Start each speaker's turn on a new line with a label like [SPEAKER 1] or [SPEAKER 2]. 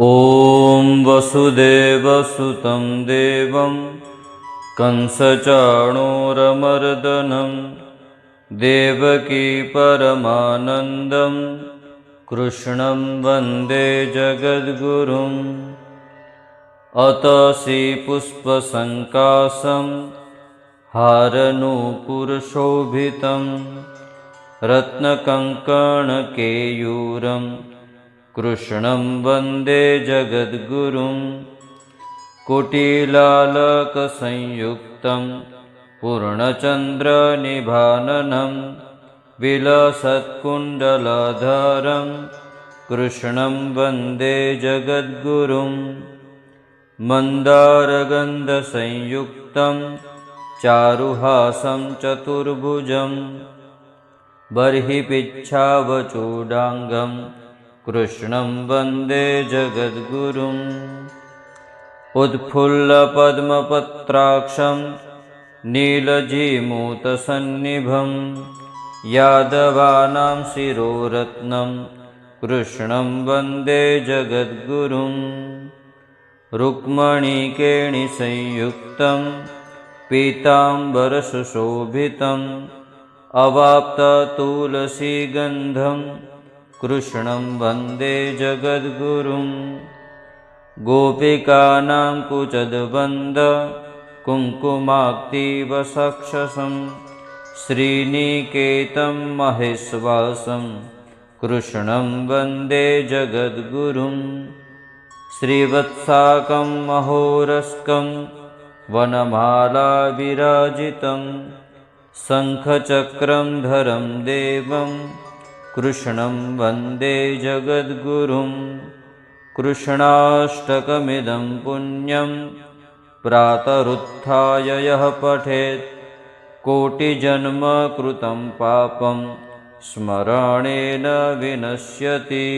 [SPEAKER 1] ॐ वसुदेवसुतं देवं कंसचाणूरमर्दनं देवकी परमानन्दं कृष्णं वन्दे जगद्गुरुम् अतसि पुष्पसङ्कासं हारनूपुरशोभितं रत्नकङ्कणकेयूरम् कृष्णं वन्दे जगद्गुरुं कुटिलालकसंयुक्तं पूर्णचन्द्रनिभाननं विलसत्कुण्डलधरं कृष्णं वन्दे जगद्गुरुं मन्दारगन्धसंयुक्तं चारुहासं चतुर्भुजं बर्हिपिच्छावचूडाङ्गम् कृष्णं वन्दे जगद्गुरुम्। उत्फुल्लपद्मपत्राक्षं नीलजीमूतसन्निभं यादवानां शिरोरत्नं कृष्णं वन्दे जगद्गुरुं रुक्मणिकेणिसंयुक्तं पीताम्बरसुशोभितम्। अवाप्ततुलसीगन्धं कृष्णं वन्दे जगद्गुरुं। गोपिकानां कुचद्वन्द कुङ्कुमाक्तीवसक्षसं श्रीनिकेतं महेश्वासं। कृष्णं वन्दे जगद्गुरुं। श्रीवत्साकं महोरस्कं वनमालाविराजितं। शङ्खचक्रं धरं देवं कृष्णं वन्दे जगद्गुरुं कृष्णाष्टकमिदं पुण्यं प्रातरुत्थाय यः पठेत् कोटिजन्मकृतं पापं स्मरणेन विनश्यति